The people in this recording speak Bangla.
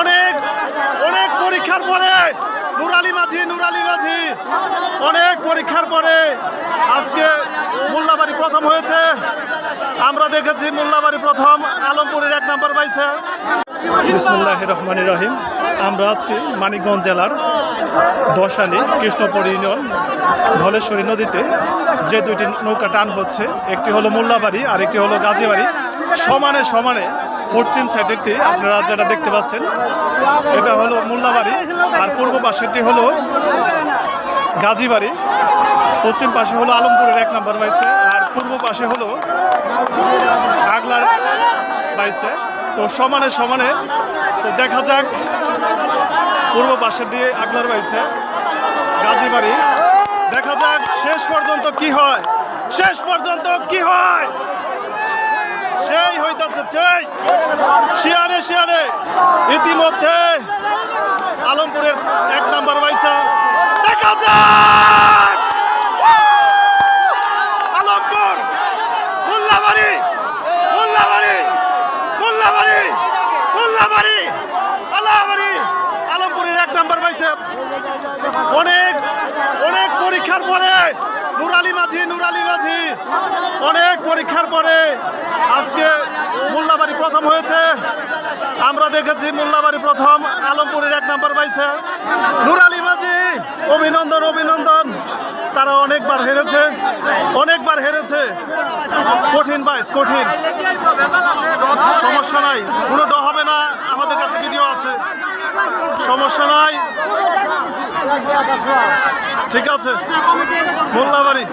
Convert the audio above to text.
অনেক অনেক পরীক্ষার পরে, নুরালি মাঝি নুরালি মাঝি। অনেক পরীক্ষার পরে আজকে মোল্লাবাড়ি প্রথম হয়েছে। আমরা দেখেছি মোল্লাবাড়ি প্রথম, আলমপুরের এক নম্বর পাইছে। বিসমুল্লাহ রহমান রহিম। আমরা আছি মানিকগঞ্জ জেলার দশানি কৃষ্ণপুর ইউনিয়ন, ধলেশ্বরী নদীতে। যে দুইটি নৌকা টান হচ্ছে, একটি হলো মোল্লাবাড়ি আর একটি হলো গাজীবাড়ি। সমানে সমানে পশ্চিম সাইডেরটি আপনারা যেটা দেখতে পাচ্ছেন, এটা হলো মোল্লাবাড়ি, আর পূর্ব পাশেরটি হলো গাজীবাড়ি। পশ্চিম পাশে হলো আলমপুরের এক নম্বর পাইছে আর পূর্ব পাশে হলো আগলার পাইছে তো সমানে সমানে, তো দেখা যাক পূর্ব পাশের দিয়ে আগলার পাইছে গাজীবাড়ি। দেখা যাক শেষ পর্যন্ত কি হয়, শেষ পর্যন্ত কি হয়? সেই হইতাছে, সেই। শিয়ারে শিয়ারে ইতিমধ্যে আলমপুরের এক নাম্বার পাইছে দেখা যাক! আলমপুর, মোল্লাবাড়ি মোল্লাবাড়ি মোল্লাবাড়ি মোল্লাবাড়ি আল্লাহবাড়ি আলমপুরের এক নাম্বার পাইছে অনেক অনেক পরীক্ষার পরে নুরালি মাঝি নুরালি মাঝি। অনেক পরীক্ষার পরে আজকে মোল্লাবাড়ি প্রথম হয়েছে। আমরা দেখেছি মোল্লাবাড়ি প্রথম, আলমপুরের এক নাম্বার পাইছে। নুরালি মাঝি, অভিনন্দন অভিনন্দন। তারা অনেকবার হেরেছে অনেকবার হেরেছে। কঠিন বাইস কঠিন। সমস্যা নাই, কোনো ড হবে না, আমাদের কাছে ভিডিও আছে। সমস্যা নাই। ঠিক আছে। মোল্লাবাড়ি।